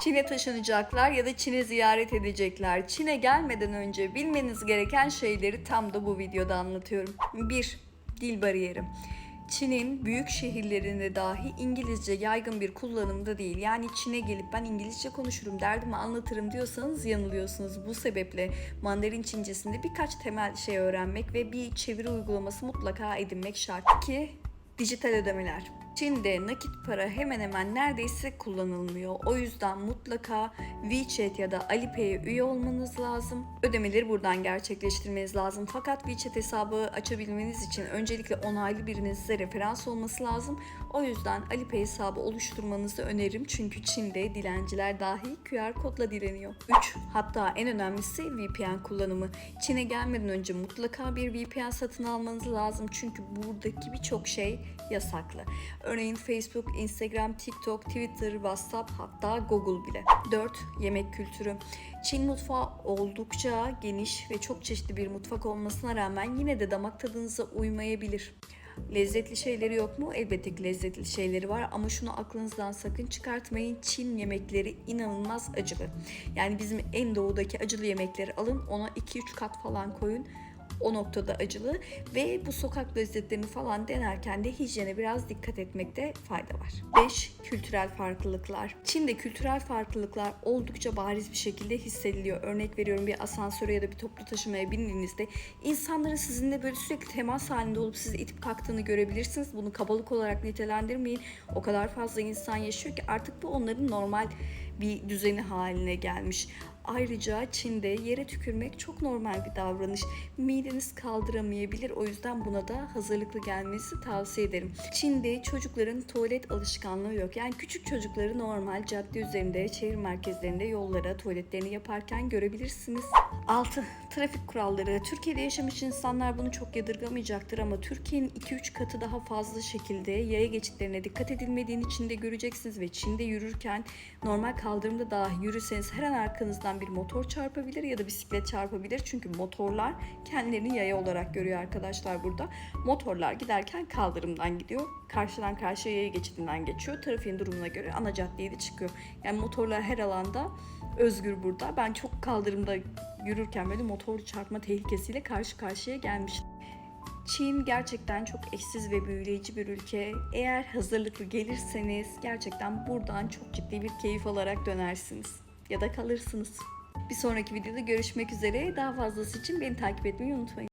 Çin'e taşınacaklar ya da Çin'e ziyaret edecekler. Çin'e gelmeden önce bilmeniz gereken şeyleri tam da bu videoda anlatıyorum. 1. Dil bariyeri. Çin'in büyük şehirlerinde dahi İngilizce yaygın bir kullanımda değil. Yani Çin'e gelip ben İngilizce konuşurum, derdimi anlatırım diyorsanız yanılıyorsunuz. Bu sebeple Mandarin Çincesinde birkaç temel şey öğrenmek ve bir çeviri uygulaması mutlaka edinmek şart. 2. Dijital ödemeler. Çin'de nakit para hemen hemen neredeyse kullanılmıyor. O yüzden mutlaka WeChat ya da Alipay'e üye olmanız lazım. Ödemeleri buradan gerçekleştirmeniz lazım. Fakat WeChat hesabı açabilmeniz için öncelikle onaylı birinin size referans olması lazım. O yüzden Alipay hesabı oluşturmanızı öneririm. Çünkü Çin'de dilenciler dahi QR kodla dileniyor. 3. Hatta en önemlisi VPN kullanımı. Çin'e gelmeden önce mutlaka bir VPN satın almanız lazım. Çünkü buradaki birçok şey yasaklı. Örneğin Facebook, Instagram, TikTok, Twitter, WhatsApp hatta Google bile. 4. Yemek kültürü. Çin mutfağı oldukça geniş ve çok çeşitli bir mutfak olmasına rağmen yine de damak tadınıza uymayabilir. Lezzetli şeyleri yok mu? Elbette ki lezzetli şeyleri var ama şunu aklınızdan sakın çıkartmayın. Çin yemekleri inanılmaz acılı. Yani bizim en doğudaki acılı yemekleri alın ona 2-3 kat falan koyun o noktada acılı ve bu sokak lezzetlerini falan denerken de hijyene biraz dikkat etmekte fayda var. 5. Kültürel farklılıklar. Çin'de kültürel farklılıklar oldukça bariz bir şekilde hissediliyor. Örnek veriyorum bir asansöre ya da bir toplu taşımaya bindiğinizde insanların sizinle böyle sürekli temas halinde olup sizi itip kalktığını görebilirsiniz. Bunu kabalık olarak nitelendirmeyin. O kadar fazla insan yaşıyor ki artık bu onların normal bir düzeni haline gelmiş. Ayrıca Çin'de yere tükürmek çok normal bir davranış. Mideniz kaldıramayabilir o yüzden buna da hazırlıklı gelmesi tavsiye ederim. Çin'de çocukların tuvalet alışkanlığı yok. Yani küçük çocukları normal cadde üzerinde, şehir merkezlerinde yollara tuvaletlerini yaparken görebilirsiniz. 6. Trafik kuralları. Türkiye'de yaşamış insanlar bunu çok yadırgamayacaktır ama Türkiye'nin 2-3 katı daha fazla şekilde yaya geçitlerine dikkat edilmediğini Çin'de göreceksiniz ve Çin'de yürürken normal kaldırımda dahi yürüseniz her an arkanızdan bir motor çarpabilir ya da bisiklet çarpabilir. Çünkü motorlar kendilerini yaya olarak görüyor arkadaşlar burada. Motorlar giderken kaldırımdan gidiyor. Karşıdan karşıya yaya geçidinden geçiyor. Trafiğin durumuna göre ana caddeye de çıkıyor. Yani motorlar her alanda özgür burada. Ben çok kaldırımda yürürken böyle motor çarpma tehlikesiyle karşı karşıya gelmiştim. Çin gerçekten çok eşsiz ve büyüleyici bir ülke. Eğer hazırlıklı gelirseniz gerçekten buradan çok ciddi bir keyif alarak dönersiniz. Ya da kalırsınız. Bir sonraki videoda görüşmek üzere. Daha fazlası için beni takip etmeyi unutmayın.